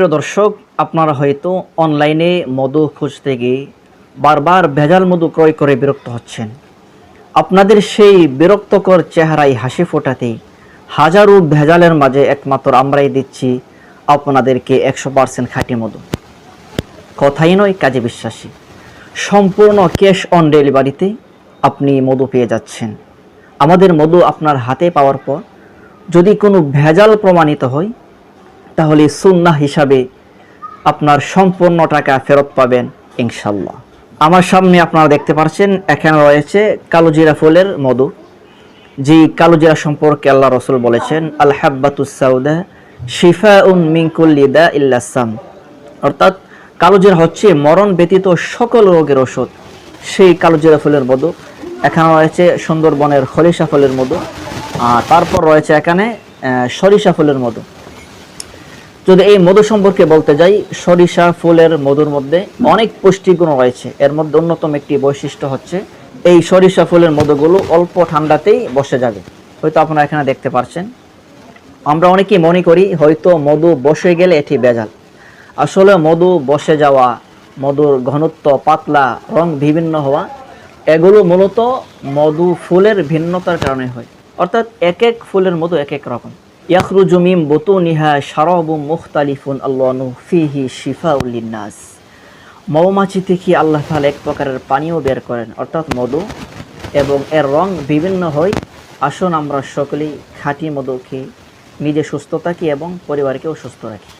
প্রিয় দর্শক, আপনারা হয়তো অনলাইনে মধু খুঁজতে গিয়ে বারবার ভেজাল মধু ক্রয় করে বিরক্ত হচ্ছেন। আপনাদের সেই বিরক্তকর চেহারায় হাসি ফোটাতে হাজারো ভেজালের মাঝে একমাত্র আমরাই দিচ্ছি আপনাদেরকে একশো পার্সেন্ট খাঁটি মধু। কথাই নয়, কাজে বিশ্বাসী। সম্পূর্ণ ক্যাশ অন ডেলিভারিতে আপনি মধু পেয়ে যাচ্ছেন। আমাদের মধু আপনার হাতে পাওয়ার পর যদি কোনো ভেজাল প্রমাণিত হয় তাহলে সুন্না হিসাবে আপনার সম্পূর্ণ টাকা ফেরত পাবেন ইনশাল্লাহ আমার সামনে আপনারা দেখতে পাচ্ছেন এখানে রয়েছে কালোজিরা ফুলের মধু। যে কালোজিরা সম্পর্কে আল্লাহ রসুল বলেছেন আল হাব্বাতুস সাউদা শিফা উন মিঙ্কুল্লিদা ইল্লাসাম অর্থাৎ কালোজিরা হচ্ছে মরণ ব্যতীত সকল রোগের ওষুধ সেই কালোজিরা ফুলের মধু, এখানে রয়েছে সুন্দরবনের খলিশা ফুলের মধু, আর তারপর রয়েছে এখানে সরিষা ফুলের মধু। যদি এই মধু সম্পর্কে বলতে যাই, সরিষা, ফুলের মধুর মধ্যে অনেক পুষ্টিগুণ রয়েছে। এর মধ্যে অন্যতম একটি বৈশিষ্ট্য হচ্ছে, এই সরিষা ফুলের মধুগুলো অল্প ঠান্ডাতেই বসে যাবে। হয়তো আপনারা এখানে দেখতে পাচ্ছেন আমরা অনেকেই মনে করি, হয়তো মধু বসে গেলে এটি বেজাল। আসলে মধু বসে যাওয়া, মধুর ঘনত্ব পাতলা, রং বিভিন্ন হওয়া, এগুলো মূলত মধু ফুলের ভিন্নতার কারণে হয়। অর্থাৎ এক এক ফুলের মধু এক এক রকম। ইয়াখরুজু মিন বুতুনিহা মুখতালিফুন, আল্লাহু ফিহি শিফাউল লিন্নাস। মৌমাছি থেকে আল্লাহ তাআলা এক প্রকারের পানীয় বের করেন? অর্থাৎ মধু। এবং এর রং বিভিন্ন হয়। আসুন আমরা সকলেই খাঁটি মধু খেয়ে নিজে সুস্থ থাকি এবং পরিবারকেও সুস্থ রাখি।